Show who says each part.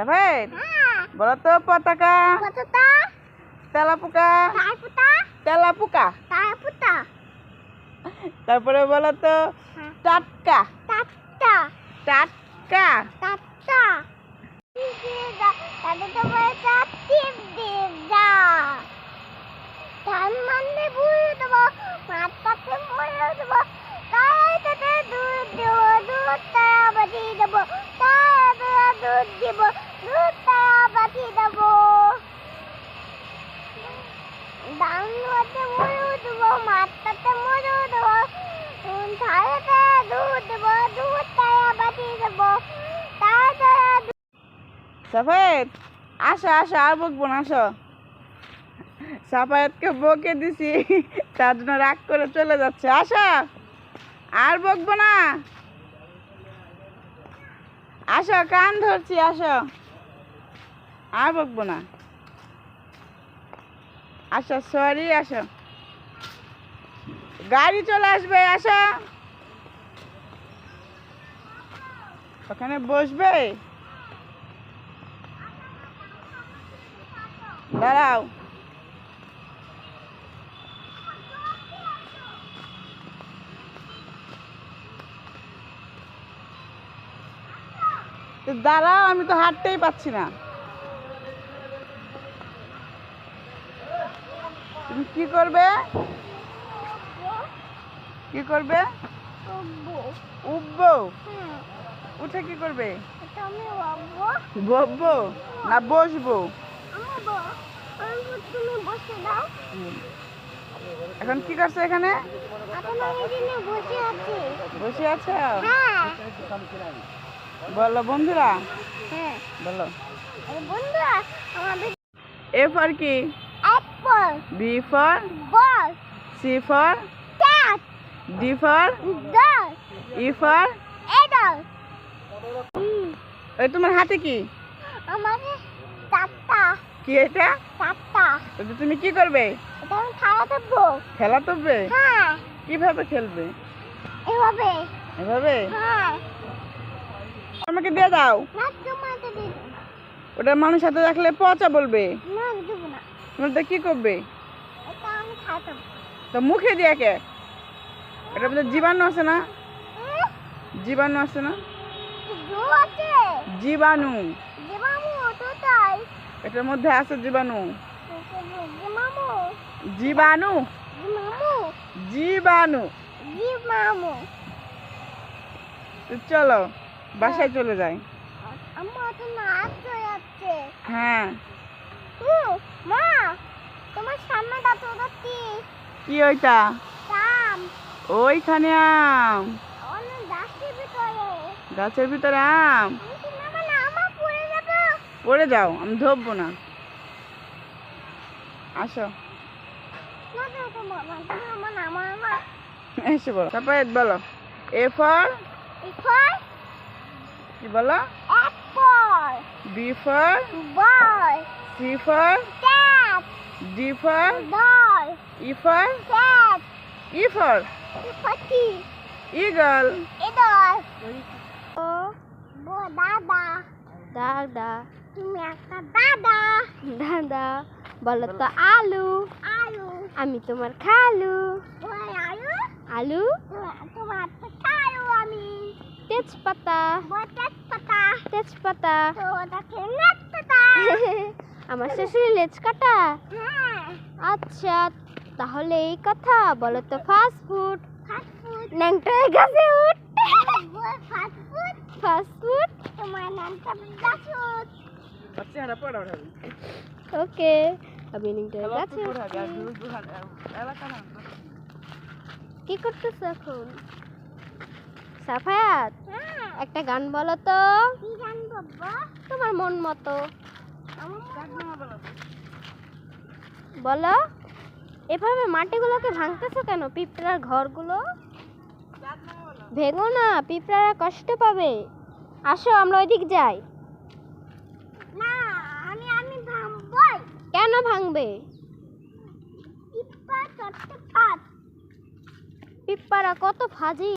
Speaker 1: সাফেদ
Speaker 2: হ্যাঁ।
Speaker 1: বলো তো পতাকা। তেলাপোকা? তেলাপোকা। তারপরে বলো তো
Speaker 2: টাটকা।
Speaker 1: টাটকা।
Speaker 2: টাট্টা
Speaker 1: টাটকা।
Speaker 2: টাট্টা তো বলে টিপ যা ধান মানলে বুড়ে দেবো মাছ পাতে মরে দেবো তাই তাতে দুধ দেবো দুধ তারা বাঁচিয়ে দেবো তারা তারা দুধ দিব দুধ তারা বাঁচিয়ে দেবো। মাতে মরে দেবো মাছ পাতে মরে দেবো তারা দুধ দেবো দুধ তারা বাঁচিয়ে দেবো
Speaker 1: সাফেদ আসো আসো, আর বকবো না, আসো। সাফায়েতকে বকে দিছি, তার জন্য রাগ করে চলে যাচ্ছে, আসো। আর বকবো না। আসো, কান ধরছি, আসো। আর বকবো না। আসো, সরি, আসো। গাড়ি চলে আসবে, আসো। ওখানে বসবে? দাঁড়াও তো দাঁড়াও আমি তো হাঁটতেই পাচ্ছি না। তুমি কি করবে? কি করবে? উঠবো। উঠে কি করবে? বসবো না বসবো। এখন কি করছ এখানে?
Speaker 2: বসে আছি।
Speaker 1: বসে আছো? বলো বন্ধুরা?
Speaker 2: হ্যাঁ।
Speaker 1: বলো।
Speaker 2: আরে বন্ধুরা আমাদের
Speaker 1: এ ফর কি?
Speaker 2: Apple.
Speaker 1: B for?
Speaker 2: Ball.
Speaker 1: C for?
Speaker 2: Cat.
Speaker 1: D for? E for?
Speaker 2: এডল
Speaker 1: তোমার হাতে কি? কি এটা? এটা তুমি কি করবে?
Speaker 2: এটা আমি খাওয়া দেবো
Speaker 1: খেলা তুলবে
Speaker 2: হ্যাঁ।
Speaker 1: কীভাবে খেলবে?
Speaker 2: এভাবে।
Speaker 1: এভাবে?
Speaker 2: হ্যাঁ।
Speaker 1: আমাকে দিয়ে দাও। ওটা মানুষ হাতে রাখলে পচা বলবে। তো কি করবে? তো মুখে দিয়ে কে এটা মধ্যে জীবাণু আছে না? জীবাণু আছে না? জীবাণু। এটার মধ্যে আছে জীবাণু। জীবাণু। জীবাণু। তো চলো। বাসায় চলে যায়
Speaker 2: আমার তো নাচ যাচ্ছে
Speaker 1: হ্যাঁ
Speaker 2: মা তোমার সামনে দাঁত কি
Speaker 1: কি ওইটা
Speaker 2: দাম
Speaker 1: ওইখানে আম
Speaker 2: গাছের ভিতরে
Speaker 1: আম
Speaker 2: আমি পড়ে
Speaker 1: যাও আমি ধরবো না আসো এসে বলো তারপরে বলো এ ফর
Speaker 2: এখন
Speaker 1: কি বলো?
Speaker 2: Apple
Speaker 1: B for
Speaker 2: ball
Speaker 1: C for
Speaker 2: cat
Speaker 1: D for
Speaker 2: doll
Speaker 1: E for
Speaker 2: cat
Speaker 1: E for
Speaker 2: পাখি
Speaker 1: ইগল
Speaker 2: এদল ও বো দাদা
Speaker 3: দাদা
Speaker 2: তুমি একটা দাদা
Speaker 3: দাদা বলো তো আলু।
Speaker 2: আলু
Speaker 3: আমি তোমার খালু।
Speaker 2: আলু?
Speaker 3: আলু
Speaker 2: তোমার-
Speaker 3: তেজপাতা। তেজপাতা।
Speaker 2: তো ওটাকে নেট পাতা
Speaker 3: আমার শ্বশুরের লেজ কাটা
Speaker 2: হ্যাঁ।
Speaker 3: আচ্ছা তাহলে এই কথা বলো তো ফাস্ট ফুড ন্যাংটা গাছে উঠ।
Speaker 2: ফাস্ট ফুড
Speaker 3: ফাস্ট ফুড
Speaker 2: তোমার নামটা গাছুদ
Speaker 3: ওকে আমি ন্যাংটা গাছে কি করতেছো এখন? সাফায়াত?
Speaker 2: হ্যাঁ।
Speaker 3: একটা গান বলো তো। তোমার মন মতো। বলো এভাবে মাটিগুলোকে ভাঙতেছো কেন? পিঁপড়ার ঘরগুলো? ভেঙো না পিঁপড়ারা কষ্ট পাবে। আসো আমরা যাই।
Speaker 2: না আমি আমি ভাববই
Speaker 3: কেন ভাঙবে? পিঁপড়া কত ফাজি